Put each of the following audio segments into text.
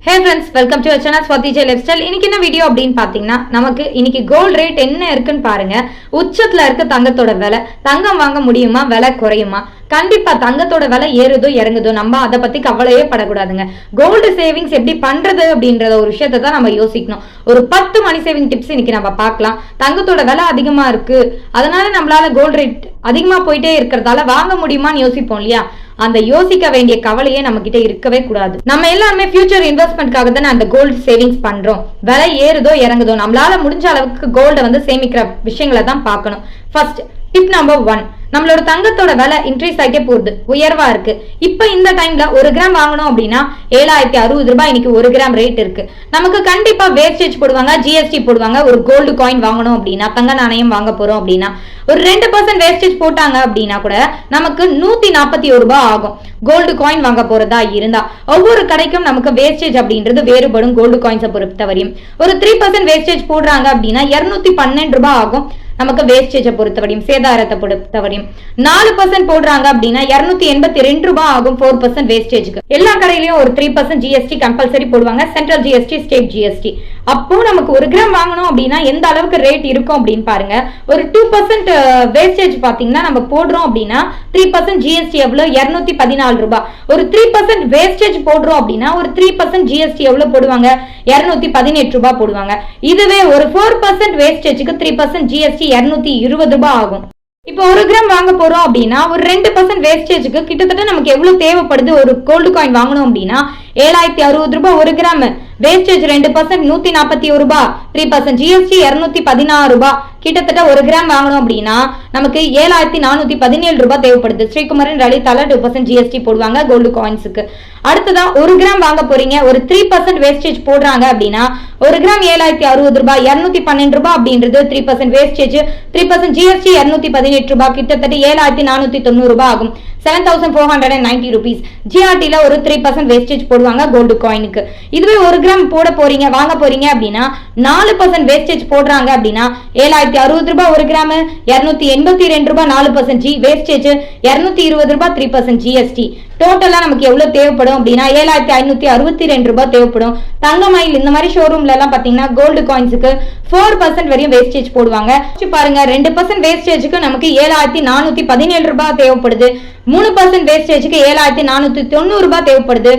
Hey friends welcome to channel Swathi Jai lifestyle இன்னைக்கு என்ன video அப்படின்னு பார்த்தீங்கன்னா நமக்கு இன்னைக்கு கோல்ட் ரேட் என்ன இருக்குன்னு பாருங்க. உச்சத்துல இருக்க தங்கத்தோட விலை தங்கம் வாங்க முடியுமா? விலை குறையுமா? கண்டிப்பா தங்கத்தோட விலை ஏறுதோ இறங்குதோ நம்ம அதை பத்தி கவலையே படக்கூடாதுங்க. கோல்டு சேவிங்ஸ் எப்படி பண்றது அப்படின்றத ஒரு விஷயத்தை தான் நம்ம யோசிக்கணும். ஒரு பத்து மணி சேவிங் டிப்ஸ் இன்னைக்கு நம்ம பார்க்கலாம். தங்கத்தோட விலை அதிகமா இருக்கு. அதனால நம்மளால கோல்டு ரேட் அதிகமா போயிட்டே இருக்கிறதால வாங்க முடியுமான்னு யோசிப்போம் இல்லையா? அந்த யோசிக்க வேண்டிய கவலையே நம்ம கிட்ட இருக்கவே கூடாது. நம்ம எல்லாருமே ஃபியூச்சர் இன்வெஸ்ட்மெண்ட்காக தானே அந்த கோல்டு சேவிங்ஸ் பண்றோம். விலை ஏறுதோ இறங்குதோ நம்மளால முடிஞ்ச அளவுக்கு கோல்டை வந்து சேமிக்கிற விஷயங்களை தான் பார்க்கணும். ஃபர்ஸ்ட் டிப் நம்பர் ஒன் நம்மளோட தங்கத்தோட விலை இன்க்ரீஸ் ஆகிட்டே போகுது. உயர்வா இருக்கு. இப்போ இந்த டைம்ல ஒரு கிராம் வாங்கணும் அப்படின்னா ஏழாயிரத்தி அறுபது ரூபாய் இன்னைக்கு ஒரு கிராம் ரேட் இருக்கு. நமக்கு கண்டிப்பா வேஸ்டேஜ் போடுவாங்க ஜிஎஸ்டி போடுவாங்க ஒரு கோல்டு காயின் வாங்கணும் அப்படின்னா தங்க நாணயம் வாங்க போறோம் அப்படின்னா ஒரு ரெண்டு பர்சன்ட் வேஸ்டேஜ் போட்டாங்க அப்படின்னா கூட நமக்கு நூத்தி நாற்பத்தி ஒரு ரூபாய் ஆகும். கோல்டு காயின் வாங்க போறதா இருந்தா ஒவ்வொரு கடைக்கும் நமக்கு வேஸ்டேஜ் அப்படின்றது வேறுபடும் கோல்டு காயின்ஸை பொறுத்தவரையும். ஒரு த்ரீ பர்சன்ட் வேஸ்டேஜ் போடுறாங்க அப்படின்னா இருநூத்தி பன்னெண்டு ரூபாய் ஆகும். நமக்கு வேஸ்டேஜை பொறுத்தவரையும் சேதாரத்தை பொறுத்தவரையும். நாலு பர்சன்ட் போடுறாங்க அப்படின்னா இருநூத்தி எண்பத்தி ரெண்டு ரூபாய் ஆகும் ஃபோர் பர்சன்ட் வேஸ்டேஜ்க்கு எல்லா கடையிலயும் ஒரு த்ரீ பர்சன்ட் ஜிஎஸ்டி கம்பல்சரி போடுவாங்க. சென்ட்ரல் ஜிஎஸ்டி ஸ்டேட் ஜிஎஸ்டி அப்போ நமக்கு ஒரு கிராம் வாங்கணும் அப்படின்னா எந்த அளவுக்கு ரேட் இருக்கும் அப்படின்னு பாருங்க. ஒரு டூ பர்சன்ட் வேஸ்டேஜ் பாத்தீங்கன்னா நம்ம போடுறோம் அப்படின்னா த்ரீ பர்சன்ட் ஜிஎஸ்டி எவ்வளவு? இருநூத்தி பதினாலு ரூபாய். ஒரு த்ரீ பர்சன்ட் வேஸ்டேஜ் போடுறோம் அப்படின்னா ஒரு த்ரீ பர்சன்ட் ஜிஎஸ்டி எவ்வளவு போடுவாங்க? இருநூத்தி பதினெட்டு ரூபாய் போடுவாங்க. இதுவே ஒரு ஃபோர் பர்சன்ட் வேஸ்டேஜ்க்கு த்ரீ பர்சன்ட் ஜிஎஸ்டி இருநூத்தி இருபது ரூபாய் ஆகும். இப்போ ஒரு கிராம் வாங்க போறோம் அப்படின்னா ஒரு ரெண்டு பர்சன்ட் வேஸ்டேஜ்க்கு கிட்டத்தட்ட நமக்கு எவ்வளவு தேவைப்படுது? ஒரு கோல்டு காயின் வாங்கணும் அப்படின்னா ஏழாயிரத்தி அறுபது ரூபாய் ஒரு கிராம். வேஸ்டேஜ் ரெண்டு பர்சன்ட் நூத்தி நாற்பத்தி ஒரு ரூபாய். த்ரீ பர்சன்ட் ஜிஎஸ்டி இருநூத்தி பதினாறு ரூபாய். கிட்டத்தட்ட ஒரு கிராம் வாங்கணும் அப்படின்னா நமக்கு ஏழாயிரத்தி நானூத்தி பதினேழு ரூபாய் தேவைப்படுது. ஸ்ரீகுமரன் லலிதால டூ பர்சன்ட் ஜிஎஸ்டி போடுவாங்க கோல்டு காயின்ஸுக்கு அடுத்ததா ஒரு கிராம் வாங்க போறீங்க ஒரு த்ரீ பர்சன்ட் வேஸ்டேஜ் போடுறாங்க அப்படின்னா ஒரு கிராம் ஏழாயிரத்தி அறுபது ரூபாய் இருநூத்தி பன்னெண்டு ரூபாய் அப்படின்றது three percent wastage three percent GST இருநூத்தி பதினெட்டு ரூபாய் கிட்டத்தட்ட ஏழாயிரத்தி நானூத்தி தொண்ணூறு ரூபாய் ஆகும். Seven thousand four hundred and ninety rupees ஜிஆர்டியில் ஒரு த்ரீ பர்சன்ட் வேஸ்டேஜ் போடுவாங்க கோல்டு காயினுக்கு இதுவே ஒரு கிராம் போட போறீங்க வாங்க போறீங்க அப்படின்னா நாலு பர்சன்ட் வேஸ்டேஜ் போடுறாங்க அப்படின்னா ஏழாயிரத்தி அறுபது ரூபாய் ஒரு கிராம் இரநூத்தி எண்பத்தி ரெண்டு ரூபாய் நாலு பர்சன்ட் ஜி வேஸ்டேஜ் இரநூத்தி இருபது ரூபாய் த்ரீ பர்சன்ட் ஜிஎஸ்டி டோட்டலாக நமக்கு எவ்வளோ தேவைப்படும் அப்படின்னா ஏழாயிரத்தி ஐநூத்தி அறுபத்தி ரெண்டு ரூபாய் தேவைப்படும். தங்க மயில் இந்த மாதிரி ஷோரூம்ல எல்லாம் பாத்தீங்கன்னா கோல்டு காயின்ஸுக்கு ஃபோர் பர்சன்ட் வரையும் வேஸ்டேஜ் போடுவாங்க. பாருங்க ரெண்டு பர்சன்ட் வேஸ்டேஜுக்கு நமக்கு ஏழாயிரத்தி நானூத்தி பதினேழு ரூபாய் தேவைப்படுது. மூணு பர்சன்ட் வேஸ்டேஜுக்கு ஏழாயிரத்தி நானூத்தி தொண்ணூறு ரூபாய் தேவைப்படுது.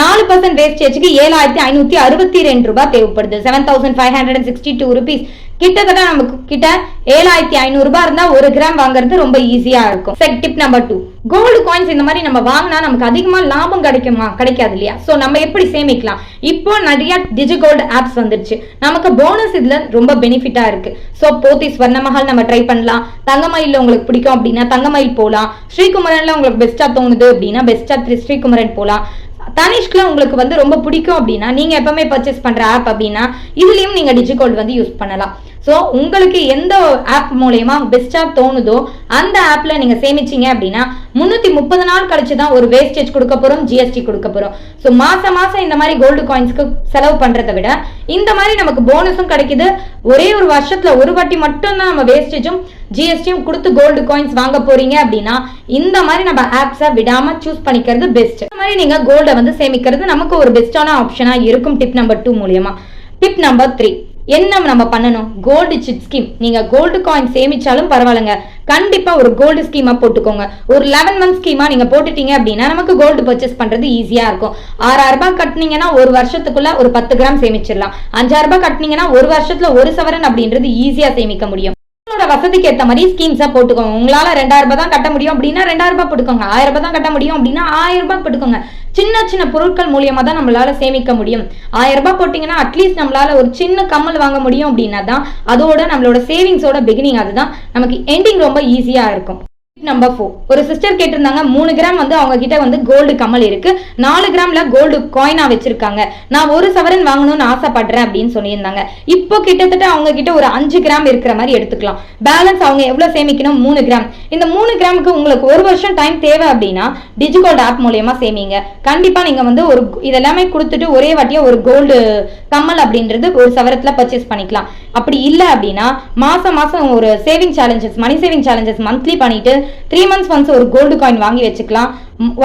நாலு பர்சன்ட் வேஸ்டேஜுக்கு ஏழாயிரத்தி ஐநூத்தி அறுபத்தி ரெண்டு ரூபாய் தேவைப்படுது. Seven thousand five hundred and sixty two rupees கிட்டத்தட்ட நமக்கு கிட்ட ஏழாயிரத்தி ஐநூறு ரூபாய் இருந்தா ஒரு கிராம் வாங்குறது ரொம்ப ஈஸியா இருக்கும். Check tip number two gold coins இந்த மாதிரி நம்ம வாங்கினா நமக்கு அதிகமா லாபம் கிடைக்குமா? கிடைக்காது இல்லையா? சோ நம்ம எப்படி சேமிக்கலாம்? இப்போ நிறைய டிஜி கோல்டு ஆப்ஸ் வந்துருச்சு. நமக்கு போனஸ் இதுல ரொம்ப பெனிஃபிட்டா இருக்கு. சோ போத்தி ஸ்வர்ணமஹால் நம்ம ட்ரை பண்ணலாம். தங்கமயில உங்களுக்கு பிடிக்கும் அப்படின்னா தங்கமயில் போலாம். ஸ்ரீகுமரன்ல உங்களுக்கு பெஸ்டா தோணுது அப்படின்னா பெஸ்டா ஸ்ரீகுமரன் போலாம். தனிஷ்கில் உங்களுக்கு வந்து ரொம்ப பிடிக்கும் அப்படின்னா நீங்க எப்பவுமே பர்ச்சேஸ் பண்ற ஆப் அப்படின்னா இதுலயும் நீங்க டிஜிகோல்டு வந்து யூஸ் பண்ணலாம். ஸோ உங்களுக்கு எந்த ஆப் மூலயமா பெஸ்ட்டாக தோணுதோ அந்த ஆப்பில் நீங்கள் சேமிச்சீங்க அப்படின்னா முந்நூற்றி முப்பது நாள் கழிச்சு தான் ஒரு வேஸ்டேஜ் கொடுக்க போகிறோம் ஜிஎஸ்டி கொடுக்க போகிறோம் ஸோ மாதம் மாதம் இந்த மாதிரி கோல்டு காயின்ஸ்க்கு செலவு பண்ணுறத விட இந்த மாதிரி நமக்கு போனஸும் கிடைக்குது. ஒரே ஒரு வருஷத்தில் ஒரு வாட்டி மட்டும்தான் நம்ம வேஸ்டேஜும் ஜிஎஸ்டியும் கொடுத்து கோல்டு காயின்ஸ் வாங்க போறீங்க அப்படின்னா இந்த மாதிரி நம்ம ஆப்ஸை விடாம சூஸ் பண்ணிக்கிறது பெஸ்ட் இந்த மாதிரி நீங்க கோல்டை வந்து சேமிக்கிறது நமக்கு ஒரு பெஸ்டான ஆப்ஷனா இருக்கும் டிப் நம்பர் டூ மூலியமா. டிப் நம்பர் த்ரீ என்ன நம்ம பண்ணணும்? கோல்டு சிட் ஸ்கீம் நீங்க கோல்டு காயின் சேமிச்சாலும் பரவாயில்லைங்க. கண்டிப்பா ஒரு கோல்டு ஸ்கீமா போட்டுக்கோங்க. ஒரு லெவன் மந்த் ஸ்கீமா நீங்க போட்டுட்டீங்க அப்படின்னா நமக்கு கோல்டு பர்ச்சேஸ் பண்றது ஈஸியா இருக்கும். ஆறாயிரம் ரூபாய் கட்டினீங்கன்னா ஒரு வருஷத்துக்குள்ள ஒரு பத்து கிராம் சேமிச்சிடலாம். அஞ்சாயிரம் ரூபாய் கட்டினீங்கன்னா ஒரு வருஷத்துல ஒரு சவரன் அப்படின்றது ஈஸியா சேமிக்க முடியும். உங்களோட வசதிக்கு ஏத்த மாதிரி ஸ்கீம்ஸா போட்டுக்கோங்க. உங்களால ரெண்டாயிரம் ரூபாய் தான் கட்ட முடியும் அப்படின்னா ரெண்டாயிரம் ரூபாய் போட்டுக்கோங்க. ஆயிரம் ரூபாய் தான் கட்ட முடியும் அப்படின்னா ஆயிரம் ரூபாய் போட்டுக்கோங்க. சின்ன சின்ன பொருட்கள் மூலியமா தான் நம்மளால சேமிக்க முடியும். ஆயிரம் ரூபாய் போட்டீங்கன்னா அட்லீஸ்ட் நம்மளால ஒரு சின்ன கம்மல் வாங்க முடியும் அப்படின்னா தான் அதோட நம்மளோட சேவிங்ஸோட பிகினிங் அதுதான். நமக்கு எண்டிங் ரொம்ப ஈஸியா இருக்கும். நம்பர் ஃபோர் ஒரு சிஸ்டர் கேட்டிருந்தாங்க மூணு கிராம் வந்து அவங்க கிட்ட வந்து கோல்டு கமல் இருக்கு. நாலு கிராம்ல கோல்டு காயினா வச்சிருக்காங்க. நான் ஒரு சவரன் வாங்கணும்னு ஆசைப்படுறேன் அப்படின்னு சொல்லியிருந்தாங்க. இப்போ கிட்டத்தட்ட அவங்க கிட்ட ஒரு அஞ்சு கிராம் இருக்கிற மாதிரி எடுத்துக்கலாம். பேலன்ஸ் அவங்க எவ்வளவு சேமிக்கணும்? மூணு கிராம் இந்த மூணு கிராமுக்கு உங்களுக்கு ஒரு வருஷம் டைம் தேவை அப்படின்னா டிஜிகோல்டு ஆப் மூலியமா சேமிங்க. கண்டிப்பா நீங்க வந்து ஒரு இதெல்லாமே கொடுத்துட்டு ஒரே வாட்டியா ஒரு கோல்டு கம்மல் அப்படின்றது ஒரு சவரத்துல பர்ச்சேஸ் பண்ணிக்கலாம். அப்படி இல்லை அப்படின்னா மாசம் மாசம் ஒரு saving challenges money saving challenges monthly பண்ணிட்டு த்ரீ மந்த்ஸ் ஒன்ஸ் ஒரு கோல்டு காயின் வாங்கி வச்சுக்கலாம்.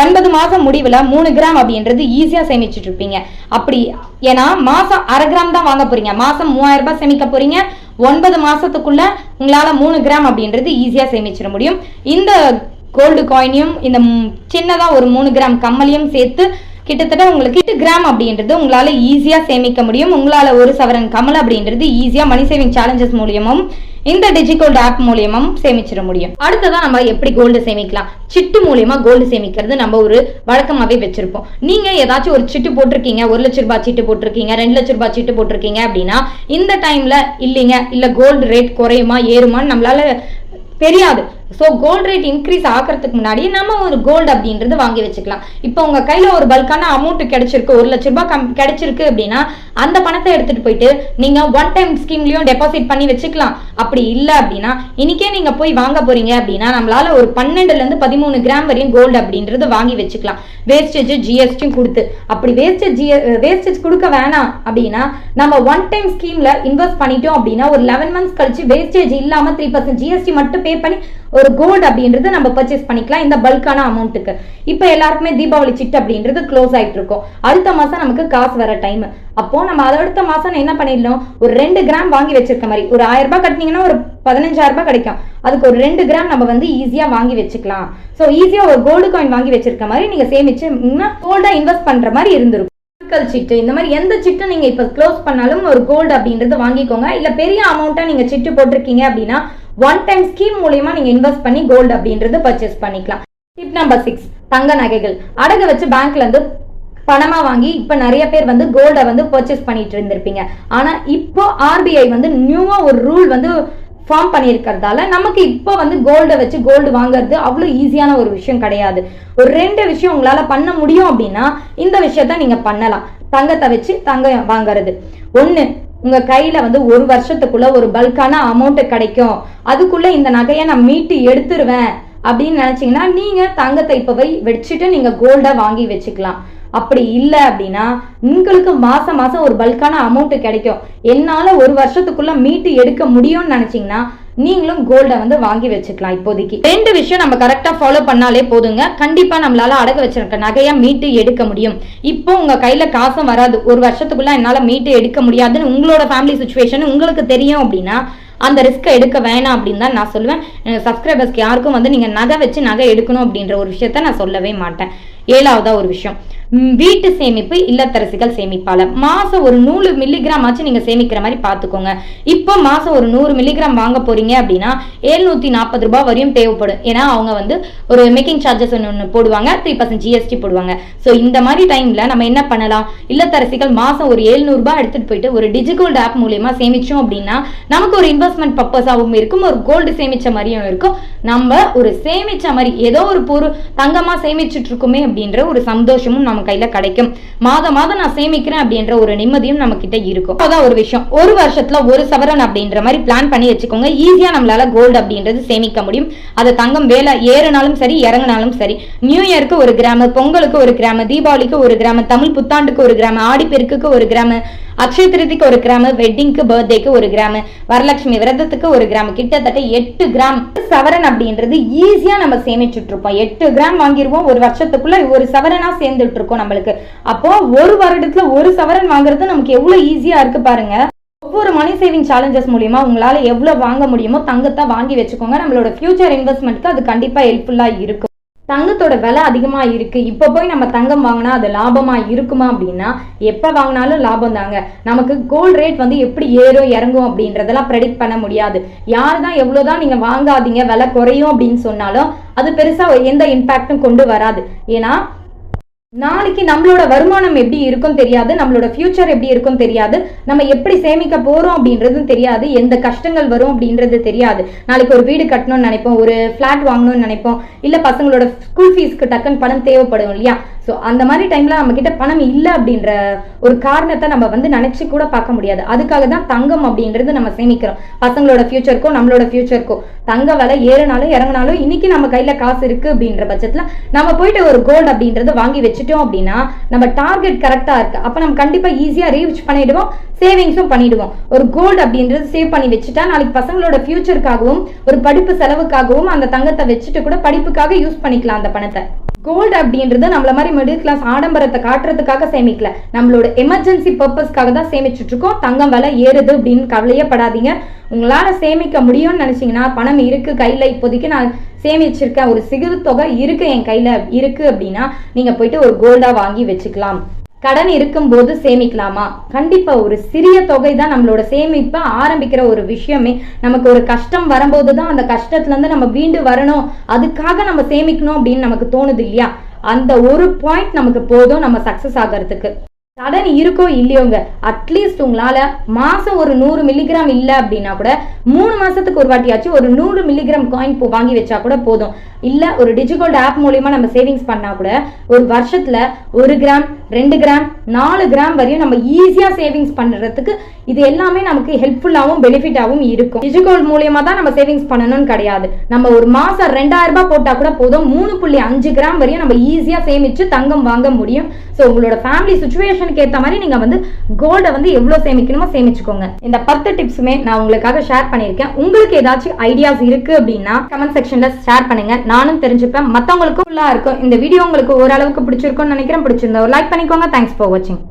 ஒன்பது மாசம் முடிவுல மூணு கிராம் அப்படின்றது ஈஸியா சேமிச்சுட்டு இருப்பீங்க. அப்படி ஏன்னா மாசம் அரை கிராம் தான் வாங்க போறீங்க. மாசம் மூவாயிரம் ரூபாய் சேமிக்க போறீங்க. ஒன்பது மாசத்துக்குள்ள உங்களால மூணு கிராம் அப்படின்றது ஈஸியா சேமிச்சிட முடியும். இந்த கோல்டு காயினையும் இந்த சின்னதாக சின்னதா ஒரு மூணு கிராம் கம்மலையும் சேர்த்து கிட்டத்தட்ட உங்களுக்கு எட்டு கிராம் அப்படின்றது உங்களால ஈஸியா சேமிக்க முடியும். உங்களால ஒரு சவரன் கமல் அப்படின்றது ஈஸியா மணி சேவிங் சேலஞ்சஸ் மூலியமும் இந்த டிஜிகோல்டு ஆப் மூலியமும் சேமிச்சிட முடியும். அடுத்ததா நம்ம எப்படி கோல்டு சேமிக்கலாம்? சிட்டு மூலியமா கோல்டு சேமிக்கிறது நம்ம ஒரு வழக்கமாவே வச்சிருப்போம். நீங்க ஏதாச்சும் ஒரு சிட்டு போட்டிருக்கீங்க ஒரு லட்ச ரூபாய் சீட்டு போட்டிருக்கீங்க ரெண்டு லட்ச ரூபாய் சீட்டு போட்டிருக்கீங்க அப்படின்னா இந்த டைம்ல இல்லைங்க இல்ல கோல்டு ரேட் குறையுமா ஏறுமான்னு நம்மளால தெரியாது. ஸோ கோல்ட் ரேட் இன்க்ரீஸ் ஆகிறதுக்கு முன்னாடி நம்ம ஒரு கோல்டு அப்படின்றது வாங்கி வச்சுக்கலாம். இப்போ உங்கள் கையில் ஒரு பல்கான அமௌண்ட் கிடைச்சிருக்கு ஒரு லட்ச ரூபாய் கம் கிடைச்சிருக்கு அப்படின்னா அந்த பணத்தை எடுத்துகிட்டு போயிட்டு நீங்கள் ஒன் டைம் ஸ்கீம்லேயும் டெபாசிட் பண்ணி வச்சுக்கலாம். அப்படி இல்லை அப்படின்னா இன்னைக்கே நீங்கள் போய் வாங்க போகிறீங்க அப்படின்னா நம்மளால் ஒரு பன்னெண்டுலேருந்து பதிமூணு கிராம் வரையும் கோல்டு அப்படின்றது வாங்கி வச்சுக்கலாம். வேஸ்டேஜ் ஜிஎஸ்டியும் கொடுத்து. அப்படி வேஸ்டேஜ் ஜிஎ வேஸ்டேஜ் கொடுக்க வேணாம் அப்படின்னா நம்ம ஒன் டைம் ஸ்கீமில் இன்வெஸ்ட் பண்ணிட்டோம் அப்படின்னா ஒரு லெவன் மந்த்ஸ் கழிச்சு வேஸ்டேஜ் இல்லாமல் த்ரீ பர்சன்ட் ஜிஎஸ்டி மட்டும் பே பண்ணி ஒரு கோல்டு அப்படின்றது நம்ம பர்ச்சேஸ் பண்ணிக்கலாம். இந்த பல்கான அமௌண்ட்டுக்கு இப்போ எல்லாருக்குமே தீபாவளி சிட் அப்படின்றது க்ளோஸ் ஆகிட்டு இருக்கும். அடுத்த மாசம் நமக்கு காசு வர டைம் அப்போ நம்ம அதை அடுத்த மாதம் என்ன பண்ணிடணும்? ஒரு ரெண்டு கிராம் வாங்கி வச்சிருக்க மாதிரி. ஒரு ஆயிரம் ரூபாய் கட்டினீங்கன்னா ஒரு பதினஞ்சாயிரம் ரூபாய் கிடைக்கும். அதுக்கு ஒரு ரெண்டு கிராம் நம்ம வந்து ஈஸியா வாங்கி வச்சுக்கலாம். ஸோ ஈஸியா ஒரு கோல்டு காயின் வாங்கி வச்சிருக்க மாதிரி நீங்க சேமிச்சு கோல்டா இன்வெஸ்ட் பண்ற மாதிரி இருந்திருக்கும். பிசிக்கல் சிட்டு இந்த மாதிரி எந்த சிட்டு நீங்க இப்ப க்ளோஸ் பண்ணாலும் ஒரு கோல்டு அப்படின்றது வாங்கிக்கோங்க. இல்ல பெரிய அமௌண்ட்டா நீங்க சிட்டு போட்டிருக்கீங்க அப்படின்னா ஒன் டைம் ஸ்கீம் மூலியமா நீங்க இன்வெஸ்ட் பண்ணி கோல்டு அப்படின்றது பர்ச்சேஸ் பண்ணிக்கலாம். டிப் நம்பர் சிக்ஸ் தங்க நகைகள். அடகு வச்சு பேங்க்ல இருந்து பணமா வாங்கி இப்ப நிறைய பேர் வந்து கோல்டை வந்து பர்ச்சேஸ் பண்ணிட்டு இருந்திருப்பீங்க. ஆனா இப்போ ஆர்பிஐ வந்து நியூவா ஒரு ரூல் வந்து ஃபார்ம் பண்ணியிருக்கிறதால நமக்கு இப்போ வந்து கோல்டை வச்சு கோல்டு வாங்குறது அவ்வளோ ஈஸியான ஒரு விஷயம் கிடையாது. ஒரு ரெண்டு விஷயம் உங்களால் பண்ண முடியும் அப்படின்னா இந்த விஷயத்த நீங்கள் பண்ணலாம். தங்கத்தை வச்சு தங்கம் வாங்குறது. ஒன்று உங்க கையில வந்து ஒரு வருஷத்துக்குள்ள ஒரு பல்கான அமௌண்ட் கிடைக்கும். அதுக்குள்ள இந்த நகையை நான் மீட்டு எடுத்துருவேன் அப்படின்னு நினைச்சீங்கன்னா நீங்க தங்கத்தை இப்பவே வச்சுட்டு நீங்க கோல்டை வாங்கி வச்சுக்கலாம். அப்படி இல்லை அப்படின்னா உங்களுக்கு மாசம் மாசம் ஒரு பல்கான அமௌண்ட் கிடைக்கும். என்னால ஒரு வருஷத்துக்குள்ள மீட்டு எடுக்க முடியும்னு நினைச்சீங்கன்னா நீங்களும் கோல்டை வந்து வாங்கி வச்சுக்கலாம் இப்போதைக்கு. ரெண்டு விஷயம் நம்ம கரெக்டா ஃபாலோ பண்ணாலே போதுங்க. கண்டிப்பா நம்மளால அடகு வச்சிருக்க நகையா மீட்டு எடுக்க முடியும். இப்போ உங்க கையில காசும் வராது. ஒரு வருஷத்துக்குள்ள என்னால மீட்டு எடுக்க முடியாதுன்னு உங்களோட ஃபேமிலி சுச்சுவேஷன் உங்களுக்கு தெரியும் அப்படின்னா அந்த ரிஸ்க்கை எடுக்க வேணாம் அப்படின்னு தான் நான் சொல்லுவேன். சப்ஸ்கிரைபர்ஸ்க்கு யாருக்கும் வந்து நீங்கள் நகை வச்சு நகை எடுக்கணும் அப்படின்ற ஒரு விஷயத்த நான் சொல்லவே மாட்டேன். ஏழாவதா ஒரு விஷயம். வீட்டு சேமிப்பு இல்லத்தரசிகள் சேமிப்பால மாசம் ஒரு நூறு மில்லிகிராம் ஆச்சு நீங்க சேமிக்கிற மாதிரி பாத்துக்கோங்க. இப்போ மாசம் ஒரு நூறு மில்லிகிராம் வாங்க போறீங்க அப்படின்னா எழுநூத்தி நாற்பது ரூபாய் வரையும் தேவைப்படும். ஏன்னா அவங்க வந்து ஒரு மேக்கிங் சார்ஜஸ் ஒன்று போடுவாங்க த்ரீ பர்சன்ட் ஜிஎஸ்டி போடுவாங்க. ஸோ இந்த மாதிரி டைம்ல நம்ம என்ன பண்ணலாம்? இல்லத்தரசிகள் மாசம் ஒரு 700 ரூபாய் எடுத்துட்டு போயிட்டு ஒரு டிஜிகோல்டு ஆப் மூலியமா சேமிச்சோம் அப்படின்னா நமக்கு ஒரு இன்வெஸ்ட்மெண்ட் பர்பஸாகவும் இருக்கும். ஒரு கோல்டு சேமிச்ச மாதிரியும் இருக்கும். நம்ம ஒரு சேமிச்ச மாதிரி ஏதோ ஒரு பொருள் தங்கமா சேமிச்சுட்டு இருக்குமே அப்படின்ற ஒரு சந்தோஷமும் நமக்கு கையில கிடைக்கும். மாதம் மாதம் நான் சேமிக்கிறேன் அப்படின்ற ஒரு நிம்மதியும் நம்ம கிட்ட இருக்கும். அதான் ஒரு விஷயம். ஒரு வருஷத்துல ஒரு சவரன் அப்படின்ற மாதிரி பிளான் பண்ணி வச்சுக்கோங்க. ஈஸியா நம்மளால கோல்டு அப்படின்றது சேமிக்க முடியும். அது தங்கம் வேலை ஏறினாலும் சரி இறங்கினாலும் சரி. நியூ இயருக்கு ஒரு கிராம பொங்கலுக்கு ஒரு கிராம தீபாவளிக்கு ஒரு கிராம தமிழ் புத்தாண்டுக்கு ஒரு கிராம ஆடிப்பெருக்குக்கு ஒரு கிராம அக்ஷய திருதிக்கு ஒரு கிராம் வெட்டிங்க்கு பர்த்டேக்கு ஒரு கிராம் வரலட்சுமி விரதத்துக்கு ஒரு கிராம் கிட்டத்தட்ட எட்டு கிராம். சவரன் அப்படின்றது ஈஸியா நம்ம சேமிச்சுட்டு இருப்போம் எட்டு கிராம் வாங்கிருவோம். ஒரு வருஷத்துக்குள்ள ஒரு சவரனா சேர்ந்துட்டு இருக்கோம் நம்மளுக்கு. அப்போ ஒரு வருடத்துல ஒரு சவரன் வாங்குறது நமக்கு எவ்வளவு ஈஸியா இருக்கு பாருங்க. ஒவ்வொரு மணி சேவிங் சேலஞ்சஸ் மூலியமா உங்களால எவ்வளவு வாங்க முடியுமோ தங்கத்தை வாங்கி வச்சுக்கோங்க. நம்மளோட ஃபியூச்சர் இன்வெஸ்ட்மெண்ட்க்கு அது கண்டிப்பா ஹெல்ப்ஃபுல்லா இருக்கும். தங்கத்தோட விலை அதிகமாக இருக்கு. இப்போ போய் நம்ம தங்கம் வாங்கினா அது லாபமாக இருக்குமா அப்படின்னா எப்போ வாங்கினாலும் லாபம் தாங்க. நமக்கு கோல்டு ரேட் வந்து எப்படி ஏறும் இறங்கும் அப்படின்றதெல்லாம் ப்ரெடிக்ட் பண்ண முடியாது. யார் தான் எவ்வளவுதான் நீங்கள் வாங்காதீங்க விலை குறையும் அப்படின்னு சொன்னாலும் அது பெருசாக எந்த இம்பேக்டும் கொண்டு வராது. ஏன்னா நாளைக்கு நம்மளோட வருமானம் எப்படி இருக்கும் தெரியாது நம்மளோட ஃபியூச்சர் எப்படி இருக்கும் தெரியாது நம்ம எப்படி சேமிக்க போறோம் அப்படின்றதும் தெரியாது எந்த கஷ்டங்கள் வரும் அப்படின்றது தெரியாது. நாளைக்கு ஒரு வீடு கட்டணும்னு நினைப்போம் ஒரு ஃபிளாட் வாங்கணும்னு நினைப்போம் இல்ல பசங்களோட ஸ்கூல் ஃபீஸ்க்கு டக்குன்னு பணம் தேவைப்படும் இல்லையா? ஸோ அந்த மாதிரி டைம்ல நம்ம கிட்ட பணம் இல்லை அப்படின்ற ஒரு காரணத்தை நம்ம வந்து நினைச்சு கூட பார்க்க முடியாது. அதுக்காக தான் தங்கம் அப்படின்றது நம்ம சேமிக்கிறோம். பசங்களோட ஃபியூச்சருக்கோ நம்மளோட ஃபியூச்சருக்கோ தங்க விலை ஏறினாலும் இறங்கினாலும் இன்னைக்கு நம்ம கையில காசு இருக்கு அப்படின்ற பட்சத்துல நம்ம போயிட்டு ஒரு கோல்டு அப்படின்றது வாங்கி வச்சுட்டோம் அப்படின்னா நம்ம டார்கெட் கரெக்டா இருக்கு. அப்ப நம்ம கண்டிப்பா ஈஸியா ரீச் பண்ணிடுவோம் சேவிங்ஸும் பண்ணிடுவோம். ஒரு கோல்டு அப்படின்றது சேவ் பண்ணி வச்சுட்டா நாளைக்கு பசங்களோட ஃபியூச்சருக்காகவும் ஒரு படிப்பு செலவுக்காகவும் அந்த தங்கத்தை வச்சுட்டு கூட படிப்புக்காக யூஸ் பண்ணிக்கலாம் அந்த பணத்தை. கோல்டு அப்படின்றது நம்மள மாதிரி மிடில் கிளாஸ் ஆடம்பரத்தை காட்டுறதுக்காக சேமிக்கல. நம்மளோட எமர்ஜென்சி பர்பஸ்க்காக தான் சேமிச்சுட்டு இருக்கோம் தங்கம் விலை ஏறுது அப்படின்னு கவலையே படாதீங்க உங்களால சேமிக்க முடியும்னு நினைச்சீங்கன்னா பணம் இருக்கு கையில. இப்போதைக்கு நான் சேமிச்சிருக்கேன் ஒரு சிறு தொகை இருக்கு என் கையில. இருக்கு அப்படின்னா நீங்க போயிட்டு ஒரு கோல்டா வாங்கி வச்சுக்கலாம். கடன் இருக்கும்போது சேமிக்கலாமா? கண்டிப்பா ஒரு சிறிய தொகை தான் நம்மளோட சேமிப்பை ஆரம்பிக்கிற ஒரு விஷயமே. நமக்கு ஒரு கஷ்டம் வரும்போது தான் அந்த கஷ்டத்துல இருந்து நம்ம வீண்டு வரணும். அதுக்காக நம்ம சேமிக்கணும் அப்படின்னு நமக்கு தோணுது இல்லையா? அந்த ஒரு பாயிண்ட் நமக்கு போதும் நம்ம சக்சஸ் ஆகிறதுக்கு. கடன் இருக்கோ இல்லையோங்க அட்லீஸ்ட் உங்களால மாசம் ஒரு நூறு மில்லிகிராம் இல்ல அப்படின்னா கூட மூணு மாசத்துக்கு ஒரு வாட்டியாச்சும் ஒரு நூறு மில்லிகிராம் காயின் வாங்கி வச்சா கூட போதும். இல்ல ஒரு டிஜிகோல்ட் ஆப் மூலியமா நம்ம சேவிங்ஸ் பண்ணா கூட ஒரு வருஷத்துல ஒரு கிராம் ரெண்டு கிராம் நாலு கிராம் வரையும் நம்ம ஈஸியா சேவிங்ஸ் பண்றதுக்கு இது எல்லாமே நமக்கு ஹெல்ப்ஃபுல்லாகவும் பெனிஃபிட்டாகவும் இருக்கும். டிஜிகோல்ட் மூலியமா தான் நம்ம சேவிங்ஸ் பண்ணணும்னு கிடையாது. நம்ம ஒரு மாசம் ரெண்டாயிரம் ரூபாய் போட்டா கூட போதும். மூணு புள்ளி அஞ்சு கிராம் வரையும் நம்ம ஈஸியா சேமிச்சு தங்கம் வாங்க முடியும். ஸோ உங்களோட ஃபேமிலி சுச்சுவேஷன் சுச்சுவேஷனுக்கு ஏற்ற மாதிரி நீங்க வந்து கோல்டை வந்து எவ்வளவு சேமிக்கணுமோ சேமிச்சுக்கோங்க. இந்த பத்து டிப்ஸுமே நான் உங்களுக்காக ஷேர் பண்ணியிருக்கேன். உங்களுக்கு ஏதாச்சும் ஐடியாஸ் இருக்கு அப்படின்னா கமெண்ட் செக்ஷன்ல ஷேர் பண்ணுங்க. நானும் தெரிஞ்சுப்பேன். மத்தவங்களுக்கும் ஃபுல்லாக இருக்கும். இந்த வீடியோ உங்களுக்கு ஓரளவுக்கு பிடிச்சிருக்கும்னு நினைக்கிறேன். பிடிச்சிருந்தா ஒரு லைக் பண்ணிக்கோங்க. தேங்க்ஸ் ஃபார் வாட்சிங்